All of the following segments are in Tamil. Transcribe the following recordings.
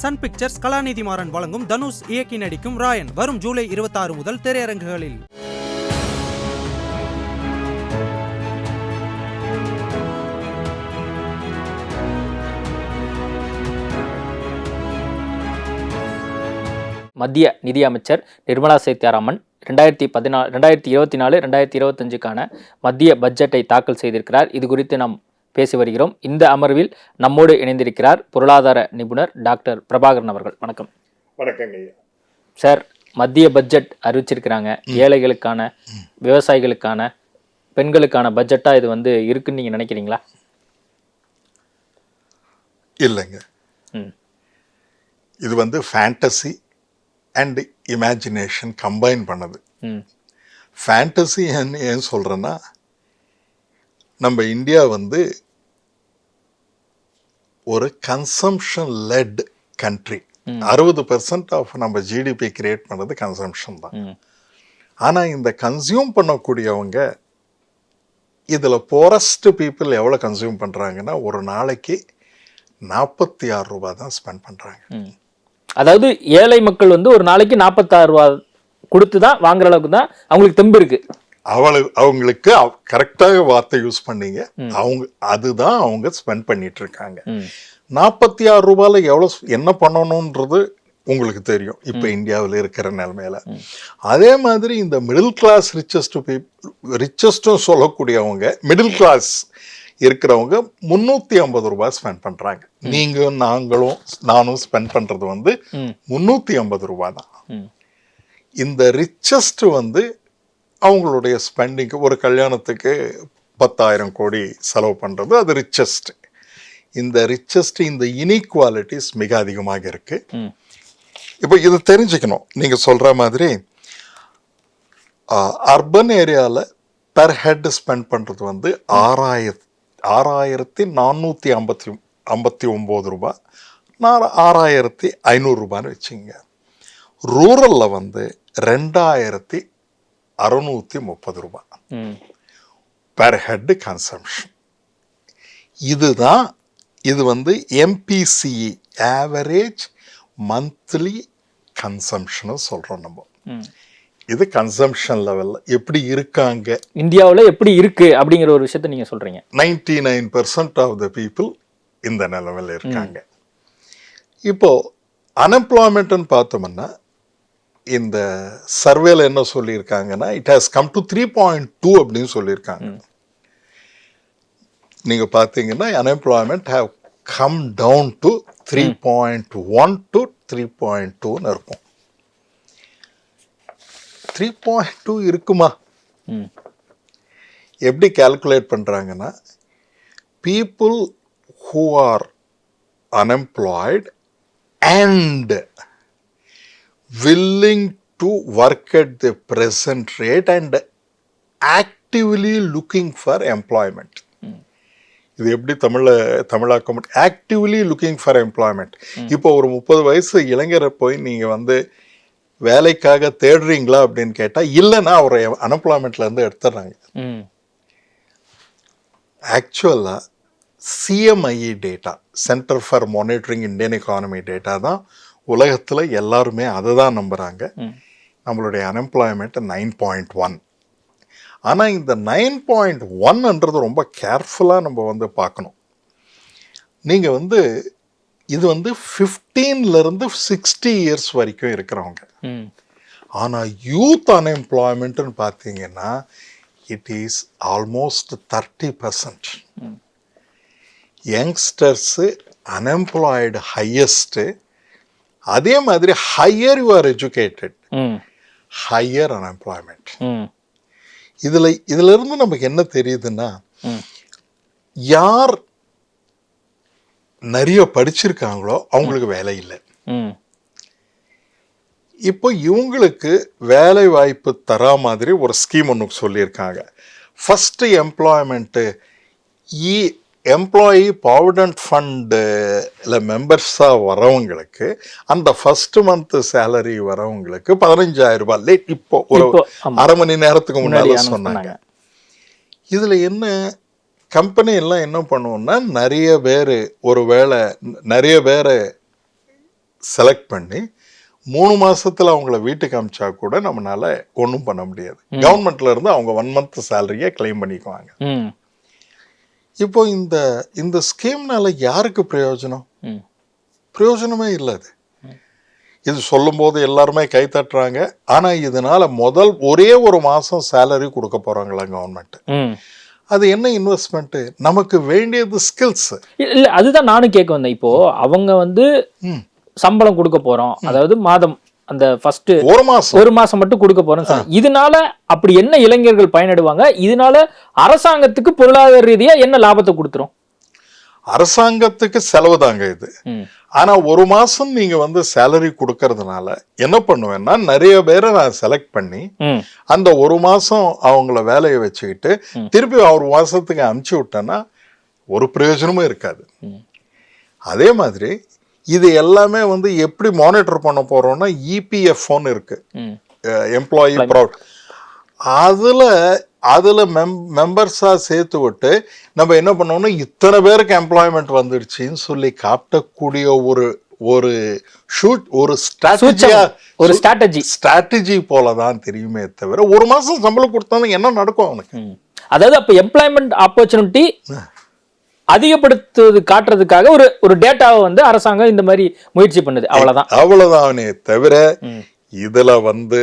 சன் பிக்சர்ஸ் கலாநிதி மாறன் வழங்கும் தனுஷ் இயக்கி நடிக்கும் ராயன் வரும் ஜூலை 26 முதல் திரையரங்குகளில். மத்திய நிதியமைச்சர் நிர்மலா சீதாராமன் ரெண்டாயிரத்தி பதினாலு ரெண்டாயிரத்தி இருபத்தி நாலு ரெண்டாயிரத்தி இருபத்தஞ்சுக்கான மத்திய பட்ஜெட்டை தாக்கல் செய்திருக்கிறார். இது குறித்து நாம் பேசி வருகிறோம். இந்த அமர்வில் நம்மோடு இணைந்திருக்கிறார் பொருளாதார நிபுணர் டாக்டர் பிரபாகரன் அவர்கள். வணக்கம். வணக்கங்க சார் மத்திய பட்ஜெட் அறிவிச்சிருக்கிறாங்க. ஏழைகளுக்கான விவசாயிகளுக்கான பெண்களுக்கான பட்ஜெட்டாக இது வந்து இருக்குன்னு நீங்கள் நினைக்கிறீங்களா? இல்லைங்க. இது வந்து ஃபேண்டசி அண்ட் இமேஜினேஷன் கம்பைன் பண்ணது. ஃபேண்டசி ஏன் சொல்கிறேன்னா நம்ம இந்தியா வந்து ஒரு கன்சம்ஷன் லெட் கண்ட்ரி அறுபது பெர்சன்ட் ஆஃப் நம்ம ஜிடிபி கிரியேட் பண்ணுறது கன்சம்ஷன் தான். ஆனால் இந்த கன்சியூம் பண்ணக்கூடியவங்க இதில் போரஸ்ட் பீப்புள் எவ்வளோ கன்சியூம் பண்ணுறாங்கன்னா ஒரு நாளைக்கு நாற்பத்தி ஆறு ரூபாய் தான் ஸ்பெண்ட் பண்ணுறாங்க. அதாவது ஏழை மக்கள் வந்து ஒரு நாளைக்கு நாற்பத்தாறு ரூபா கொடுத்து தான் வாங்குற அளவுக்கு தான் அவங்களுக்கு தெம்பு இருக்கு. அவளு அவங்களுக்கு கரெக்டாக வார்த்தை யூஸ் பண்ணீங்க. அவங்க அதுதான் அவங்க ஸ்பெண்ட் பண்ணிட்டு இருக்காங்க நாற்பத்தி ஆறு ரூபாயில எவ்வளோ என்ன பண்ணணுன்றது உங்களுக்கு தெரியும். இப்போ இந்தியாவில் இருக்கிற நிலைமையில. அதே மாதிரி இந்த மிடில் கிளாஸ் ரிச்சஸ்ட் பீப்புள் ரிச்சஸ்ட்டும் சொல்லக்கூடியவங்க மிடில் கிளாஸ் இருக்கிறவங்க முந்நூற்றி ஐம்பது ரூபாய் ஸ்பெண்ட் பண்ணுறாங்க நீங்கள் நாங்களும் நானும் ஸ்பெண்ட் பண்ணுறது வந்து ம். முந்நூற்றி ஐம்பது ரூபாய் தான். இந்த ரிச்சஸ்ட் வந்து அவங்களுடைய ஸ்பெண்டிங்க்கு ஒரு கல்யாணத்துக்கு பத்தாயிரம் கோடி செலவு பண்ணுறது அது ரிச்சஸ்ட் இந்த ரிச்சஸ்ட் இந்த இனீக்வாலிட்டிஸ் மிக அதிகமாக இருக்கு. ம். இப்போ இது தெரிஞ்சுக்கணும். நீங்கள் சொல்கிற மாதிரி அர்பன் ஏரியாவில் பெர் ஹெட் ஸ்பெண்ட் பண்ணுறது வந்து ஆறாயிரத்தி ஆறாயிரத்தி நானூற்றி ஐம்பத்தி ஐம்பத்தி ஒம்பது ரூபாய் நான் ஆறாயிரத்தி ஐநூறுரூபான்னு வச்சுங்க ரூரலில் வந்து ரெண்டாயிரத்தி அறுநூற்றி முப்பது ரூபாய். ம். பெர் ஹெட் கன்சம்ஷன் இதுதான் இது வந்து எம்பிசிஇ ஆவரேஜ் மந்த்லி கன்சம்ஷனும் சொல்கிறோம் நம்ம. இது கன்சம்ஷன் லெவலில் எப்படி இருக்காங்க? இந்தியாவில் எப்படி இருக்கு அப்படிங்கிற ஒரு விஷயத்த நீங்க சொல்றீங்க. Ninety nine percent of the people இந்த நிலவில் இருக்காங்க. இப்போ அன்எம்ப்ளாய்மெண்ட்னு பார்த்தோம்னா இந்த சர்வேல என்ன சொல்லியிருக்காங்கன்னா it has come to three point two அப்படின்னு சொல்லியிருக்காங்க. நீங்கள் பார்த்தீங்கன்னா unemployment have come down to three point one to three point டூன்னு இருக்கும். த்ரீ பாயிண்ட் டூ இருக்குமா? எப்படி கால்குலேட் பண்ணுறாங்கன்னா people who are unemployed and willing to work at the present rate and actively looking for employment. இது எப்படி தமிழ்ல தமிழாக்க ஆக்டிவ்லி லுக்கிங் ஃபார் எம்ப்ளாய்மெண்ட் இப்போ ஒரு முப்பது வயசு இளைஞரை போய் நீங்க வந்து வேலைக்காக தேடுறீங்களா அப்படின்னு கேட்டா இல்லைன்னா அவரை அன்எம்ப்ளாய்மெண்ட்ல இருந்து எடுத்துடுறாங்க. ஆக்சுவலாக CMIE data centre for monitoring Indian economy data தான் உலகத்தில் எல்லாருமே அதை தான் நம்புகிறாங்க. நம்மளுடைய அன்எம்ப்ளாய்மெண்ட் நைன் பாயிண்ட் ஒன் ஆனால் இந்த நைன் பாயிண்ட் ஒன்ன்றது ரொம்ப கேர்ஃபுல்லாக நம்ம வந்து பார்க்கணும். நீங்கள் வந்து இது வந்து 15 ல இருந்து சிக்ஸ்டி இயர்ஸ் வரைக்கும் இருக்கிறவங்க. ஆனால் யூத் அன்எம்ப்ளாய்மெண்ட்னு பார்த்தீங்கன்னா it is almost thirty percent youngsters unemployed highest அதே மாதிரி higher you are educated higher unemployment ம். இதில் இதிலிருந்து நமக்கு என்ன தெரியுதுன்னா யார் நிறைய படிச்சிருக்காங்களோ அவங்களுக்கு வேலை இல்லை. இப்போ இவங்களுக்கு வேலை வாய்ப்பு தரா மாதிரி ஒரு ஸ்கீம் ஒன்று சொல்லியிருக்காங்க. First employment E employee provident ஃபண்டில் மெம்பர்ஸாக வரவங்களுக்கு அந்த ஃபர்ஸ்ட் மந்த் சேலரி வரவங்களுக்கு பதினஞ்சாயிரம் ரூபாய். லேட் இப்போ ஒரு. அரை மணி நேரத்துக்கு முன்னாடி சொன்னாங்க. இதில் என்ன கம்பெனி எல்லாம் என்ன பண்ணுவோம்னா நிறைய பேர் ஒரு வேளை நிறைய பேரை செலக்ட் பண்ணி மூணு மாசத்துல அவங்கள வீட்டுக்கு அமிச்சா கூட நம்மளால ஒன்றும் பண்ண முடியாது. கவர்மெண்ட்ல இருந்து அவங்க ஒன் மந்த் சேலரியை கிளைம் பண்ணிக்குவாங்க. இப்போ இந்த இந்த ஸ்கீம்னால யாருக்கு பிரயோஜனம்? பிரயோஜனமே இல்லை அது. இது சொல்லும்போது எல்லாருமே கை தட்டுறாங்க. ஆனா இதனால முதல் ஒரே ஒரு மாசம் சேலரி கொடுக்க போறாங்களா கவர்மெண்ட் அது என்ன இன்வெஸ்ட்மெண்ட் நமக்கு வேண்டியது ஸ்கில்ஸ் இல்ல அதுதான் நானும் கேட்க வந்தேன். இப்போ அவங்க வந்து. சம்பளம் கொடுக்க போறோம். அதாவது மாதம் அந்த ஃபர்ஸ்ட் ஒரு மாசம். ஒரு மாசம் மட்டும் கொடுக்க சொன்னாங்க. இதனால அப்படி என்ன இளைஞர்கள் பயனடைவாங்க? இதனால அரசாங்கத்துக்கு பொருளாதார ரீதியா என்ன லாபத்தை கொடுத்துரும்? அரசாங்கத்துக்கு செலவு தாங்க இது. ஆனா ஒரு மாசம் நீங்க வந்து சேலரி கொடுக்கறதுனால என்ன பண்ணுவேன்னா நிறைய பேரை நான் செலக்ட் பண்ணி அந்த ஒரு மாசம் அவங்கள வேலையை வச்சுக்கிட்டு திருப்பி ஒரு மாசத்துக்கு அமுச்சு விட்டேன்னா ஒரு பிரயோஜனமும் இருக்காது. அதே மாதிரி இது எல்லாமே வந்து எப்படி மானிட்டர் பண்ண போறோம்னா E இபிஎஃப்ஓன்னு இருக்கு. எம்ப்ளாயி ப்ரௌட் அதுல அதுல மெம் மெம்பர்ஸா சேர்த்து விட்டு நம்ம என்ன பண்ணோம்னா இத்தனை பேருக்கு எம்ப்ளாய்மெண்ட் வந்துடுச்சின்னு சொல்லி காட்டக்கூடிய ஒரு ஒரு ஷூட் ஒரு ஸ்ட்ராட்டஜியா ஒரு ஸ்ட்ராட்டஜி ஸ்ட்ராட்டஜி போல தான் தெரியுமே தவிர ஒரு மாசம் சம்பளம் கொடுத்தாலும் என்ன நடக்கும் அவனுக்கு? அதாவது அப்ப எம்ப்ளாய்மெண்ட் ஆப்பர்ச்சுனிட்டி அதிகப்படுத்துவது காட்டுறதுக்காக ஒரு ஒரு டேட்டாவை வந்து அரசாங்கம் இந்த மாதிரி முயற்சி பண்ணுது அவ்வளவுதான் அவ்வளவுதானே தவிர. இதுல வந்து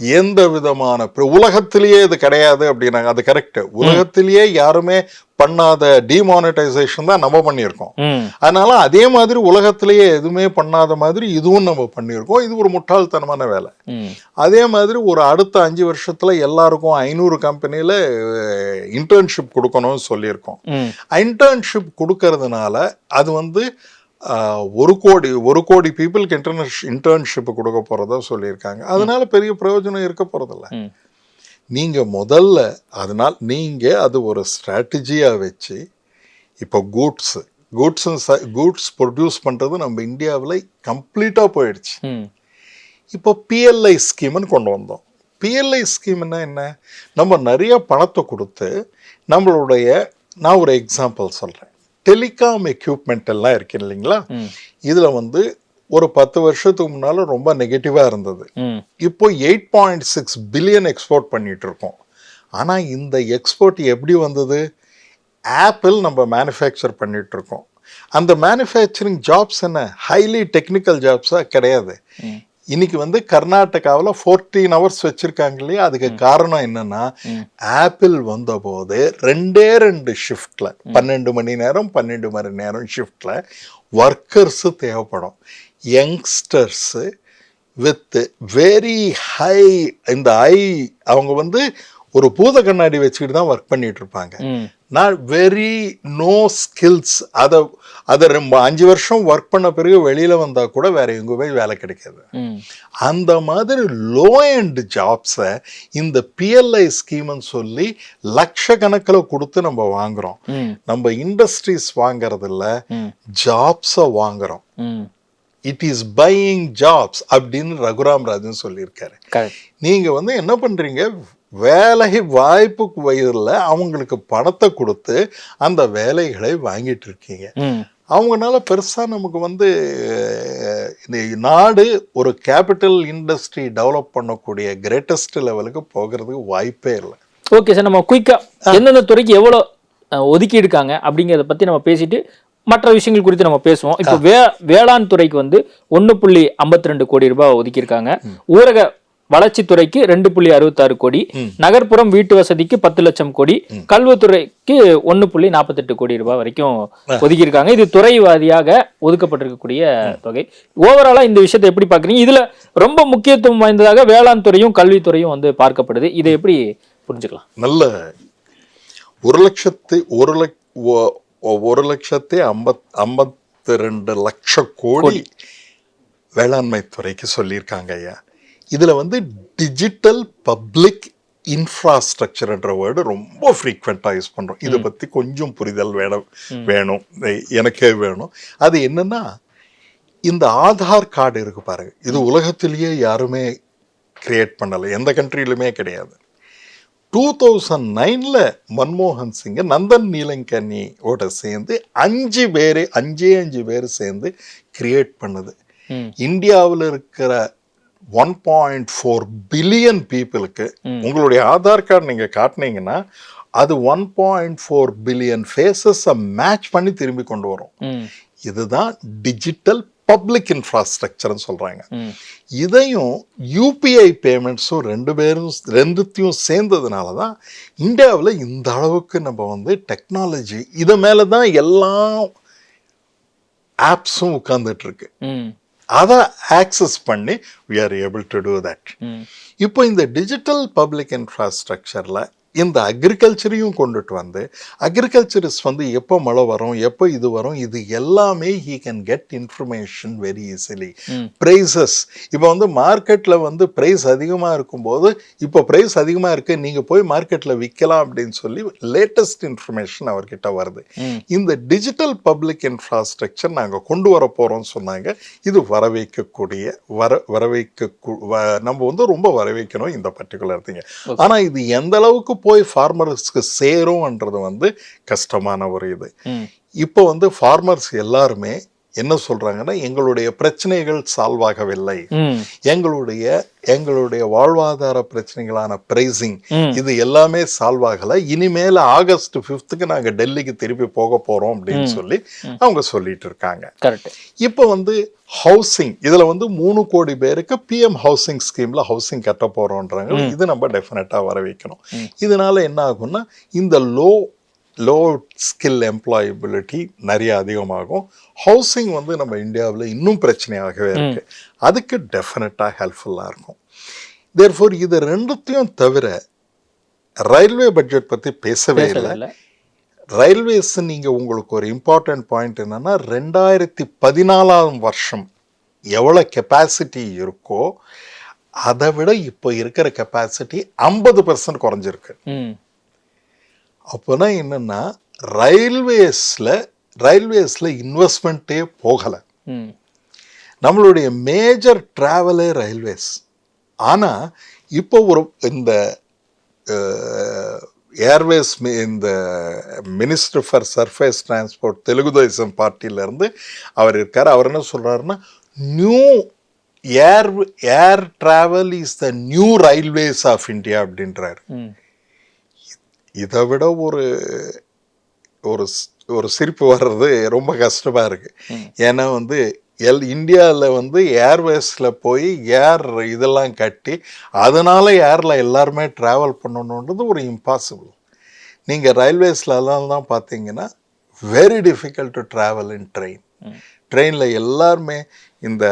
எந்த விதமான உலகத்திலேயே இது கிடையாது அப்படின்னாங்க. அது கரெக்ட் உலகத்திலேயே யாருமே பண்ணாத டிமானிட்டைசேஷன் தான் நம்ம பண்ணியிருக்கோம். அதனால அதே மாதிரி உலகத்திலேயே எதுவுமே பண்ணாத மாதிரி இதுவும் நம்ம பண்ணியிருக்கோம். இது ஒரு முட்டாள்தனமான வேலை. அதே மாதிரி ஒரு அடுத்த அஞ்சு வருஷத்துல எல்லாருக்கும் ஐநூறு கம்பெனில இன்டர்ன்ஷிப் கொடுக்கணும்னு சொல்லியிருக்கோம். இன்டர்ன்ஷிப் கொடுக்கறதுனால அது வந்து ஒரு கோடி ஒரு கோடி பீப்புளுக்கு இன்டர்னஷ் இன்டர்ன்ஷிப் கொடுக்க போறதா சொல்லியிருக்காங்க. அதனால பெரிய பிரயோஜனம் இருக்க போறதில்ல. ம். நீங்க முதல்ல அதனால் நீங்க அது ஒரு ஸ்ட்ராட்டஜியா வச்சு இப்போ கூட்ஸ் கூட்ஸ் கூட்ஸ் ப்ரொடியூஸ் பண்றது நம்ம இந்தியாவில் கம்ப்ளீட்டா போயிடுச்சு. இப்போ பிஎல்ஐ ஸ்கீம்னு கொண்டு வந்தோம். பிஎல்ஐ ஸ்கீம்னா என்ன? நம்ம நிறைய பணத்தை கொடுத்து நம்மளுடைய நான் ஒரு எக்ஸாம்பிள் சொல்கிறேன் டெலிகாம் எக்யூப்மெண்ட் எல்லாம் இருக்கு இல்லைங்களா. இதில் வந்து ஒரு பத்து வருஷத்துக்கு முன்னால் ரொம்ப நெகட்டிவாக இருந்தது. இப்போ eight point six billion export பண்ணிட்டு இருக்கோம். ஆனால் இந்த எக்ஸ்போர்ட் எப்படி வந்தது? ஆப்பிள் நம்ம மேனுஃபேக்சர் பண்ணிட்டு இருக்கோம். அந்த மேனுஃபேக்சரிங் ஜாப்ஸ் என்ன? ஹைலி டெக்னிக்கல் ஜாப்ஸாக கிடையாது. இன்னைக்கு வந்து கர்நாடகாவில் ஃபோர்டீன் ஹவர்ஸ் வச்சிருக்காங்க இல்லையா? அதுக்கு காரணம் என்னன்னா. ஆப்பிள் வந்த போது ரெண்டே ரெண்டு ஷிஃப்ட்ல பன்னெண்டு மணி நேரம் பன்னெண்டு மணி நேரம் ஷிஃப்ட்ல ஒர்க்கர்ஸ் தேவைப்படும். யங்ஸ்டர்ஸ் வித் வெரி ஹை இந்த ஐ அவங்க வந்து ஒரு பூத கண்ணாடி வச்சுக்கிட்டு தான் ஒர்க் பண்ணிட்டு இருப்பாங்க நான் வெரி நோ ஸ்கில்ஸ் அதை அதை ரொம்ப அஞ்சு வருஷம் ஒர்க் பண்ண பிறகு வெளியில வந்தா கூட வேற எங்குமே வேலை கிடைக்காது. அந்த மாதிரி லோ எண்ட் ஜாப்ஸை இந்த பிஎல்ஐ ஸ்கீம்னு சொல்லி லட்சக்கணக்கில் கொடுத்து நம்ம வாங்குறோம். நம்ம இண்டஸ்ட்ரீஸ் வாங்குறதில்ல ஜாப்ஸை வாங்குறோம். இட் இஸ் பையிங் ஜாப்ஸ் அப்படின்னு ரகுராம் ராஜன் சொல்லியிருக்காரு. நீங்க வந்து என்ன பண்றீங்க? வேலை வாய்ப்புக்கு வயதில் அவங்களுக்கு பணத்தை கொடுத்து அந்த வேலைகளை வாங்கிட்டு இருக்கீங்க. அவங்கனால பெருசா நமக்கு வந்து இந்த நாடு ஒரு கேபிட்டல் இண்டஸ்ட்ரி டெவலப் பண்ணக்கூடிய கிரேட்டஸ்ட் லெவலுக்கு போகிறதுக்கு வாய்ப்பே இல்லை. ஓகே சார் நம்ம குயிக்கா எந்தெந்த துறைக்கு எவ்வளோ ஒதுக்கி இருக்காங்க அப்படிங்கிறத பத்தி நம்ம பேசிட்டு மற்ற விஷயங்கள் குறித்து நம்ம பேசுவோம். இப்போ வே வேளாண் துறைக்கு வந்து ஒன்று புள்ளி ஐம்பத்தி ரெண்டு கோடி ரூபாய் ஒதுக்கியிருக்காங்க. ஊரக வளர்ச்சித்துறைக்கு ரெண்டு புள்ளி அறுபத்தாறு கோடி நகர்ப்புறம் வீட்டு வசதிக்கு பத்து லட்சம் கோடி கல்வித்துறைக்கு ஒன்று புள்ளி நாற்பத்தெட்டு கோடி ரூபாய் வரைக்கும் ஒதுக்கியிருக்காங்க. இது துறை வாரியாக ஒதுக்கப்பட்டிருக்கக்கூடிய தொகை. ஓவராலா இந்த விஷயத்தை எப்படி பார்க்குறீங்க? இதுல ரொம்ப முக்கியத்துவம் வாய்ந்ததாக வேளாண் துறையும் கல்வித்துறையும் வந்து பார்க்கப்படுது. இதை எப்படி புரிஞ்சுக்கலாம்? நல்ல ஒரு லட்சத்து ஒரு ஒ- ஒரு லட்சத்தி ஐம்பத் ஐம்பத்தி ரெண்டு லட்சம் கோடி. வேளாண்மை துறைக்கு சொல்லியிருக்காங்க ஐயா. இதுல வந்து டிஜிட்டல் பப்ளிக் இன்ஃப்ராஸ்ட்ரக்சர்ன்ற வேர்டு ரொம்ப ஃப்ரீக்வெண்ட்டாக யூஸ் பண்றோம். இதை பத்தி கொஞ்சம் புரிதல் வேணும். வேணும் எனக்கே வேணும். அது என்னன்னா இந்த ஆதார் கார்டு இருக்கு பாருங்க. இது உலகத்திலேயே யாருமே கிரியேட் பண்ணலை. எந்த கண்ட்ரியிலுமே கிடையாது. டூ தௌசண்ட் நைனில் மன்மோகன் சிங்கை நந்தன் நீலங்கனியோட சேர்ந்து அஞ்சு பேர் அஞ்சே அஞ்சு பேர் சேர்ந்து கிரியேட் பண்ணுது. இந்தியாவில் இருக்கிற ஒன் பாயிண்ட் ஃபோர் பில்லியன் பீப்புளுக்கு. உங்களுடைய ஆதார் கார்டு நீங்கள் காட்டினீங்கன்னா அது ஒன் பாயிண்ட் ஃபோர் பில்லியன் ஃபேஸஸை மேட்ச் பண்ணி திரும்பி கொண்டு வரும். இதுதான் டிஜிட்டல் பப்ளிக் இன்ஃப்ராஸ்ட்ரக்சர்னு சொல்கிறாங்க இதையும் யூபிஐ பேமெண்ட்ஸும் ரெண்டு பேரும் ரெண்டுத்தையும் சேர்ந்ததுனால தான் இந்தியாவில் இந்த அளவுக்கு நம்ம வந்து டெக்னாலஜி இதை மேலே தான் எல்லா ஆப்ஸும் உட்கார்ந்துட்டு இருக்கு. அதை ஆக்சஸ் பண்ணி are able to do that. ம். இப்போ இந்த டிஜிட்டல் பப்ளிக் இன்ஃப்ராஸ்ட்ரக்சரில் இந்த அக்ரிகல்ச்சரையும் கொண்டுட்டு வந்து அக்ரிகல்ச்சரிஸ்ட் வந்து எப்போ மழை வரும் எப்போ இது வரும் இது எல்லாமே he can get information very easily. Prices இப்போ வந்து மார்க்கெட்டில் வந்து ப்ரைஸ் அதிகமாக இருக்கும்போது இப்போ ப்ரைஸ் அதிகமாக இருக்கு நீங்கள் போய் மார்க்கெட்டில் விற்கலாம் அப்படின்னு சொல்லி லேட்டஸ்ட் இன்ஃபர்மேஷன் அவர்கிட்ட வருது. இந்த டிஜிட்டல் பப்ளிக் இன்ஃப்ராஸ்ட்ரக்சர் நாங்கள் கொண்டு வர போகிறோம்னு சொன்னாங்க. இது வரவைக்கக்கூடிய வர வரவைக்க நம்ம வந்து ரொம்ப வரவைக்கணும் இந்த பர்டிகுலர் திங்க ஆனால் இது எந்த அளவுக்கு போய் ஃபார்மர்ஸ்க்கு சேரும்ன்றது வந்து கஷ்டமான ஒரு இது. இப்போ வந்து ஃபார்மர்ஸ் எல்லாருமே என்ன சொல்றாங்கன்னா எங்களுடைய பிரச்சனைகள் சால்வ் ஆகவில்லை எங்களுடைய எங்களுடைய வாழ்வாதார பிரச்சனைகளான பிரைசிங். இது எல்லாமே சால்வ் ஆகல இனிமேல் ஆகஸ்ட் ஃபிஃப்த்துக்கு நாங்க டெல்லிக்கு திருப்பி போக போறோம் அப்படின்னு சொல்லி அவங்க சொல்லிட்டு இருக்காங்க. கரெக்ட் இப்போ வந்து ஹவுசிங் இதுல வந்து மூணு கோடி பேருக்கு பிஎம் ஹவுசிங் ஸ்கீம்ல ஹவுசிங் கட்ட போறோம்ன்றாங்க இது நம்ம டெஃபினட்டா வர வைக்கணும் இதனால என்ன ஆகும்னா இந்த லோ லோ ஸ்கில் எம்ப்ளாயபிலிட்டி நிறைய அதிகமாகும். ஹவுசிங் வந்து நம்ம இந்தியாவில் இன்னும் பிரச்சனையாகவே இருக்கு. அதுக்கு டெஃபினட்டாக ஹெல்ப்ஃபுல்லாக இருக்கும். தேர்ஃபோர் இது ரெண்டுத்தையும் தவிர ரயில்வே பட்ஜெட் பற்றி பேசவே இல்லை. ரயில்வேஸ் நீங்கள் உங்களுக்கு ஒரு இம்பார்ட்டன்ட் பாயிண்ட் என்னன்னா ரெண்டாயிரத்தி பதினாலாம் வருஷம் எவ்வளோ கெப்பாசிட்டி இருக்கோ அதை விட இப்போ இருக்கிற கெப்பாசிட்டி ஐம்பது பர்சன்ட் குறைஞ்சிருக்கு. அப்போனா என்னன்னா ரயில்வேஸில் ரயில்வேஸில் இன்வெஸ்ட்மெண்ட்டே போகலை. நம்மளுடைய மேஜர் ட்ராவலே ரயில்வேஸ் ஆனால் இப்போ ஒரு இந்த ஏர்வேஸ் இந்த minister for surface transport Telugu Desam பார்ட்டியிலேருந்து அவர் இருக்கார். அவர் என்ன சொல்கிறாருன்னா new air air travel is the new railways of India அப்படின்றாரு. இதை விட ஒரு ஒரு ஒரு சிரிப்பு வர்றது ரொம்ப கஷ்டமா இருக்கு. ஏன்னா வந்து எல் இந்தியாவில் வந்து ஏர்வேஸில் போய் ஏர் இதெல்லாம் கட்டி அதனால ஏரில் எல்லாருமே ட்ராவல் பண்ணணுன்றது ஒரு இம்பாசிபிள் நீங்கள் ரயில்வேஸ்லலாம் தான் பார்த்தீங்கன்னா very difficult to travel in train ட்ரெயினில் எல்லாருமே இந்த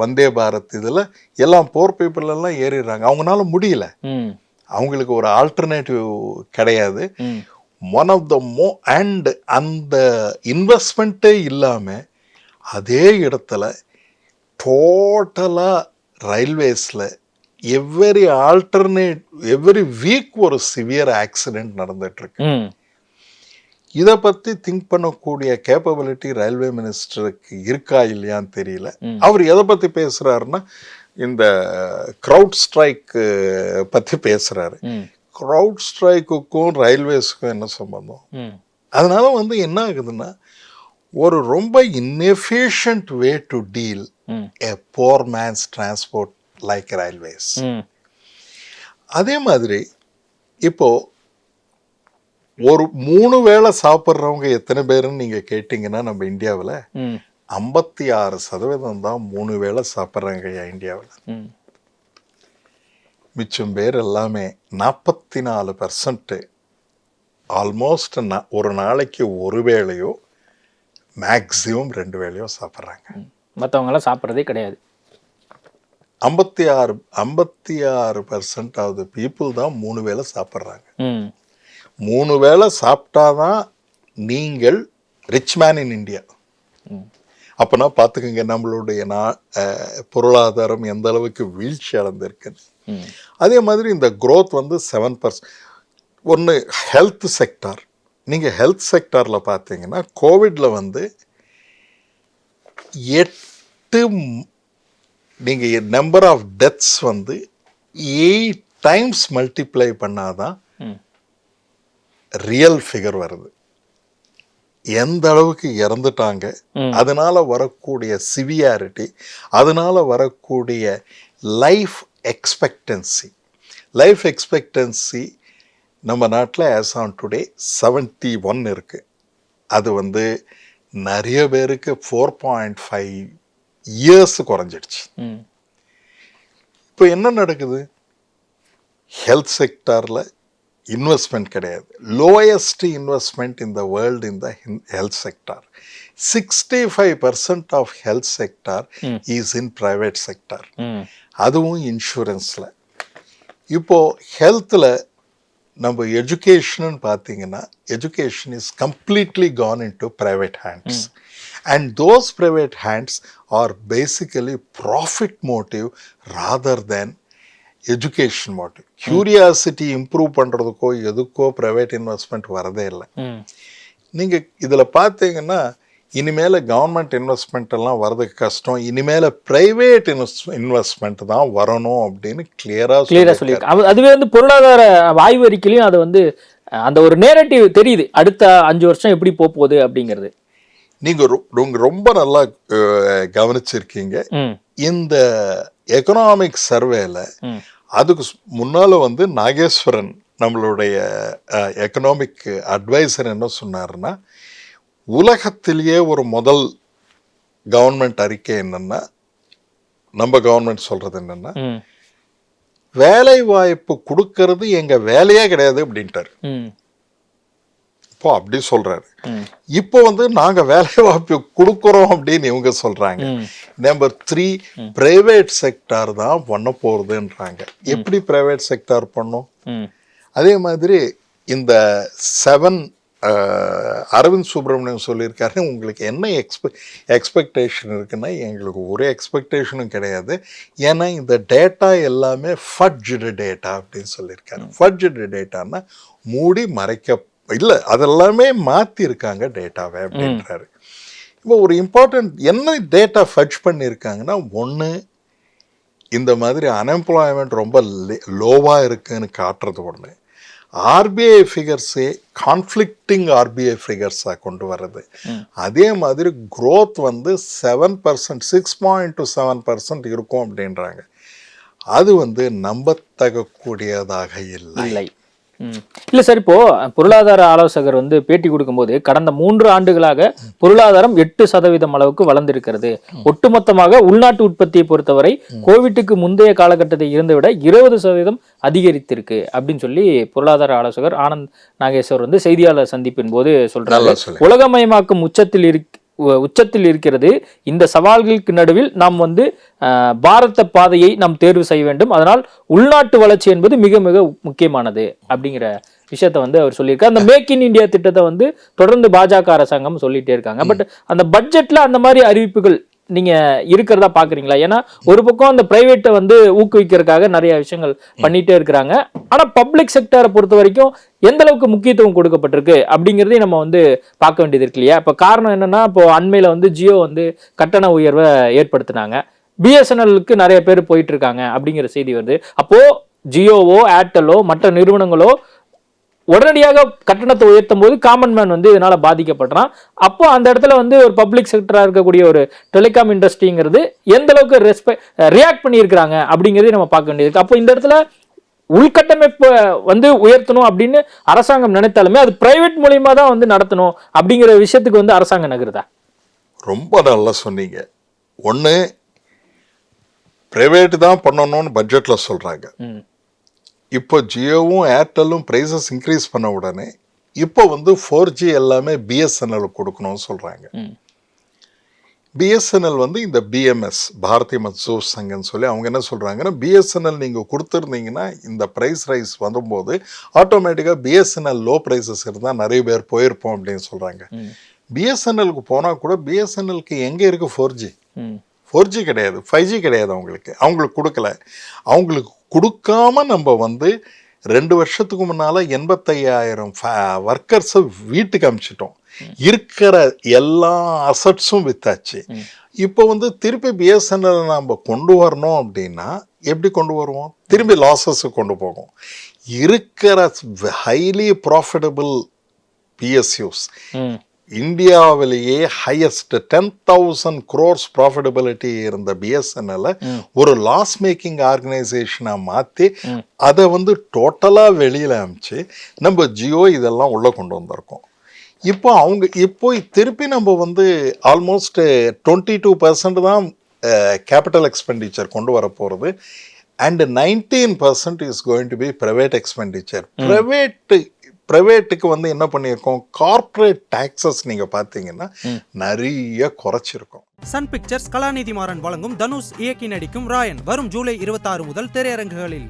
வந்தே பாரத் இதில் எல்லாம் போர் பீப்புள் எல்லாம் ஏறிடுறாங்க. அவங்களால முடியல. அவங்களுக்கு ஒரு ஆல்டர்னேட்டிவ் கிடையாது. ஒன் ஆஃப் த மோ அண்ட் அந்த இன்வெஸ்ட்மெண்ட்டே இல்லாமல் அதே இடத்துல டோட்டலாக ரயில்வேஸில் எவ்வரி ஆல்டர்னேட் எவ்வரி வீக் ஒரு சிவியர் ஆக்சிடென்ட் நடந்துட்டுருக்கு. இதை பற்றி திங்க் பண்ணக்கூடிய கேப்பபிலிட்டி ரயில்வே மினிஸ்டருக்கு இருக்கா இல்லையான்னு தெரியல. அவர் எதை பற்றி பேசுகிறாருன்னா இந்த க்ரௌட் ஸ்ட்ரைக் பற்றி பேசுகிறாரு க்ரௌட் ஸ்ட்ரைக்குக்கும் ரயில்வேஸுக்கும் என்ன சம்பந்தம்? அதனால வந்து என்ன ஆகுதுன்னா ஒரு ரொம்ப inefficient way to deal a poor man's transport like railways அதே மாதிரி இப்போ ஒரு மூணு வேளை சாப்பிட்றவங்க எத்தனை பேருன்னு நீங்கள் கேட்டிங்கன்னா நம்ம இந்தியாவில் ஐம்பத்தி ஆறு சதவீதம் தான் மூணு வேளை சாப்பிட்றாங்க இந்தியாவில். ம். மிச்சம் பேர் எல்லாமே நாற்பத்தி நாலு பர்சன்ட்டு ஆல்மோஸ்ட் ஒரு நாளைக்கு ஒரு வேளையோ மேக்ஸிமம் ரெண்டு வேளையோ சாப்பிட்றாங்க. மற்றவங்களாம் சாப்பிட்றதே கிடையாது. ஐம்பத்தி ஆறு ஐம்பத்தி ஆறு பர்சன்ட் ஆஃப் த பீப்புள் தான் மூணு வேளை சாப்பிட்றாங்க. மூணு வேளை சாப்பிட்டாதான் நீங்கள் ரிச் மேன் இன் இந்தியா அப்போனா பார்த்துக்கோங்க நம்மளுடைய நா பொருளாதாரம் எந்த அளவுக்கு வீழ்ச்சி அடைந்திருக்குன்னு. அதே மாதிரி இந்த growth வந்து செவன் பர்சன்ட் ஒன்று ஹெல்த் செக்டார் நீங்கள் ஹெல்த் செக்டாரில் பார்த்தீங்கன்னா கோவிடில் வந்து எட்டு நீங்கள் நம்பர் ஆஃப் டெத்ஸ் வந்து எயிட் டைம்ஸ் மல்டிப்ளை பண்ணாதான் ரியல் ஃபிகர் வருது. எந்த அளவுக்கு இறந்துட்டாங்க. அதனால வரக்கூடிய சிவியாரிட்டி அதனால வரக்கூடிய லைஃப் எக்ஸ்பெக்டன்சி. லைஃப் எக்ஸ்பெக்டன்சி நம்ம நாட்டில் as on today seventy one இருக்கு. அது வந்து நிறைய பேருக்கு ஃபோர் பாயிண்ட் ஃபைவ் இயர்ஸ் குறைஞ்சிடுச்சு. இப்போ என்ன நடக்குது? ஹெல்த் செக்டாரில் இன்வெஸ்ட்மெண்ட் கிடையாது. Lowest investment in the world in the health sector sixty five percent of health sector is in private sector அதுவும் இன்சூரன்ஸில் இப்போ ஹெல்த்தில் நம்ம எஜுகேஷன் பார்த்தீங்கன்னா education is completely gone in to private hands and those private hands are basically profit motive rather than education motive curiosity improve பண்ணுறதுக்கோ எதுக்கோ ப்ரைவேட் இன்வெஸ்ட்மெண்ட் வரதே இல்லை. நீங்கள் இதில் பார்த்தீங்கன்னா இனிமேல் கவர்மெண்ட் இன்வெஸ்ட்மெண்ட் எல்லாம் வர்றதுக்கு கஷ்டம். இனிமேல் ப்ரைவேட் இன்வெஸ்ட்மெண்ட் தான் வரணும் அப்படின்னு கிளியராக கிளியரா சொல்லியிருக்கேன் அது- அதுவே வந்து பொருளாதார ஆய்வு அறிக்கையிலையும் அது வந்து அந்த ஒரு நேரட்டிவ் தெரியுது. அடுத்த அஞ்சு வருஷம் எப்படி போக போகுது அப்படிங்கிறது. நீங்கள் நீங்க ரொம்ப நல்லா கவனிச்சிருக்கீங்க. இந்த எக்கனாமிக் சர்வேல அதுக்கு முன்னால வந்து நாகேஸ்வரன் நம்மளுடைய எக்கனாமிக் அட்வைசர் என்ன சொன்னாருன்னா உலகத்திலேயே ஒரு முதல் கவர்மெண்ட் அறிக்கை என்னன்னா நம்ம கவர்மெண்ட் சொல்றது என்னன்னா வேலை வாய்ப்பு கொடுக்கறது எங்க வேலையே கிடையாது அப்படின்ட்டாரு. இப்போ அப்படி சொல்றாரு. இப்போ வந்து நாங்க வேலை வாய்ப்பு கொடுக்குறோம் அப்படின்னு இவங்க சொல்றாங்க. நம்பர் த்ரீ பிரைவேட் செக்டார் தான் பண்ண போறதுன்றாங்க. எப்படி பிரைவேட் செக்டார் பண்ணும்? அதே மாதிரி இந்த செவன் அரவிந்த் சுப்பிரமணியம் சொல்லியிருக்காரு. உங்களுக்கு என்ன எக்ஸ்பெ எக்ஸ்பெக்டேஷன் இருக்குன்னா எங்களுக்கு ஒரு எக்ஸ்பெக்டேஷனும் கிடையாது. ஏன்னா இந்த டேட்டா எல்லாமே ஃபட்ஜ்டு டேட்டா அப்படின்னு சொல்லியிருக்காரு. ஃபட்ஜ்டு டேட்டான்னா மூடி மறைக்க இல்லை அதெல்லாமே மாற்றிருக்காங்க டேட்டாவை அப்படின்றாரு. இப்போ ஒரு இம்பார்ட்டன்ட் என்ன டேட்டா ஃபட்ஜ் பண்ணியிருக்காங்கன்னா ஒன்று இந்த மாதிரி அன்எம்ப்ளாய்மெண்ட் ரொம்ப லோவாக இருக்குன்னு காட்டுறது ஒன்று ஆர்பிஐ ஃபிகர்ஸே கான்ஃப்ளிக்டிங் ஆர்பிஐ ஃபிகர்ஸாக கொண்டு வர்றது. அதே மாதிரி growth வந்து seven percent six point two seven percent இருக்கும் அப்படின்றாங்க. அது வந்து நம்பத்தகக்கூடியதாக இல்லை. இல்லை சார் இப்போ பொருளாதார ஆலோசகர் வந்து பேட்டி கொடுக்கும்போது கடந்த மூன்று ஆண்டுகளாக பொருளாதாரம் எட்டு சதவீதம் அளவுக்கு வளர்ந்திருக்கிறது. ஒட்டுமொத்தமாக உள்நாட்டு உற்பத்தியை பொறுத்தவரை கோவிட்டுக்கு முந்தைய காலகட்டத்தை இருந்த விட இருபது சதவீதம் அதிகரித்திருக்கு அப்படின்னு சொல்லி பொருளாதார ஆலோசகர் ஆனந்த் நாகேஸ்வர் வந்து செய்தியாளர் சந்திப்பின் போது சொல்றாரு. சொல்லு உலகமயமாக்கும் உச்சத்தில் இருக் உ- உச்சத்தில் இருக்கிறது. இந்த சவால்களுக்கு நடுவில் நாம் வந்து பாரத பாதையை நாம் தேர்வு செய்ய வேண்டும். அதனால் உள்நாட்டு வளர்ச்சி என்பது மிக மிக முக்கியமானது அப்படிங்கிற விஷயத்த வந்து அவர் சொல்லியிருக்காரு. அந்த மேக் இன் இந்தியா திட்டத்தை வந்து தொடர்ந்து பாஜக அரசாங்கம் சொல்லிட்டே இருக்காங்க. பட் அந்த பட்ஜெட்ல அந்த மாதிரி அறிவிப்புகள் நீங்க இருக்கிறதா பாக்குறீங்களா? ஏன்னா ஒரு பக்கம் அந்த பிரைவேட்டை வந்து ஊக்குவிக்கிறதுக்காக நிறைய விஷயங்கள் பண்ணிட்டே இருக்கிறாங்க. ஆனா பப்ளிக் செக்டரை பொறுத்த வரைக்கும் எந்த அளவுக்கு முக்கியத்துவம் கொடுக்கப்பட்டிருக்கு அப்படிங்கிறதையும் நம்ம வந்து பார்க்க வேண்டியது இருக்கு இல்லையா? இப்போ காரணம் என்னன்னா இப்போ அண்மையில வந்து ஜியோ வந்து கட்டண உயர்வை ஏற்படுத்தினாங்க. பிஎஸ்என்எல்லுக்கு நிறைய பேர் போயிட்டு இருக்காங்க அப்படிங்கிற செய்தி வருது. அப்போ ஜியோவோ ஏர்டெல்லோ மற்ற நிறுவனங்களோ உடனடியாக கட்டணத்தை உயர்த்தும் போது காமன் மேன் வந்து இதனால பாதிக்கப்படுறான். அப்போ அந்த இடத்துல வந்து ஒரு பப்ளிக் செக்டரா இருக்கக்கூடிய ஒரு டெலிகாம் இண்டஸ்ட்ரிங்கிறது எந்த அளவுக்கு ரெஸ்பெக்ட் ரியாக்ட் பண்ணியிருக்கிறாங்க அப்படிங்கிறதையும் நம்ம பார்க்க வேண்டியது அப்போ இந்த இடத்துல உள்கட்டமைப்பை வந்து உயர்த்தணும் அப்படின்னு அரசாங்கம் நினைத்தாலுமே அது பிரைவேட் மூலியமா தான் வந்து நடத்தணும் அப்படிங்கிற விஷயத்துக்கு வந்து அரசாங்கம் நகருதா? ரொம்ப நல்லா சொன்னீங்க. ஒன்று ப்ரைவேட் தான் பண்ணணும்னு பட்ஜெட்டில் சொல்கிறாங்க இப்போ ஜியோவும் ஏர்டெல்லும் ப்ரைஸஸ் இன்க்ரீஸ் பண்ண உடனே இப்போ வந்து ஃபோர் ஜி எல்லாமே பிஎஸ்என்எல் கொடுக்கணும்னு சொல்கிறாங்க பிஎஸ்என்எல் வந்து இந்த பிஎம்எஸ் பாரதிய மசூர் சங்கன்னு சொல்லி அவங்க என்ன சொல்கிறாங்கன்னா பிஎஸ்என்எல் நீங்கள் கொடுத்துருந்தீங்கன்னா இந்த ப்ரைஸ் ரைஸ் வரும்போது ஆட்டோமேட்டிக்காக பிஎஸ்என்எல் லோ ப்ரைஸஸ் இருந்தால் நிறைய பேர் போயிருப்போம் அப்படின்னு சொல்கிறாங்க பிஎஸ்என்எல்க்கு போனால் கூட பிஎஸ்என்எல்க்கு எங்கே இருக்குது ஃபோர் ஜி ஃபோர் ஜி கிடையாது ஃபைவ் ஜி கிடையாது அவங்களுக்கு. அவங்களுக்கு கொடுக்கல. அவங்களுக்கு கொடுக்காம நம்ம வந்து ரெண்டு வருஷத்துக்கு முன்னால் எண்பத்தையாயிரம் ஒர்க்கர்ஸை வீட்டுக்கு அனுப்பிச்சிட்டோம் இருக்கிற எல்லா அசட்ஸும் வித்தாச்சு. இப்போ வந்து திருப்பி பிஎஸ்என்எல் நம்ம கொண்டு வரணும் அப்படின்னா எப்படி கொண்டு வருவோம்? திரும்பி லாஸஸுக்கு கொண்டு போகும். இருக்கிற ஹைலி ப்ராஃபிட்டபிள் பிஎஸ்யூஸ் இந்தியாவிலேயே highest ten thousand crores profitability இருந்த பிஎஸ்என்எல் ஒரு லாஸ் மேக்கிங் ஆர்கனைசேஷனாக மாற்றி அதை வந்து டோட்டலாக வெளியில் அமிச்சு நம்ம ஜியோ இதெல்லாம் உள்ளே கொண்டு வந்திருக்கோம். இப்போ அவங்க இப்போ திருப்பி நம்ம வந்து ஆல்மோஸ்ட் டுவெண்ட்டி டூ பர்சன்ட் தான் கேபிட்டல் எக்ஸ்பெண்டிச்சர் கொண்டு வர போகிறது and nineteen percent is going to be private expenditure private ப்ரைவேட்டுக்கு வந்து என்ன பண்ணியிருக்கோம்? கார்ப்பரேட் டாக்ஸஸ் நீங்கள் பார்த்தீங்கன்னா நிறைய குறைச்சிருக்கோம். சன் பிக்சர்ஸ் கலாநிதி மாறன் வழங்கும் தனுஷ் இயக்கி நடிக்கும் ராயன் வரும் ஜூலை இருபத்தாறு முதல் திரையரங்குகளில்.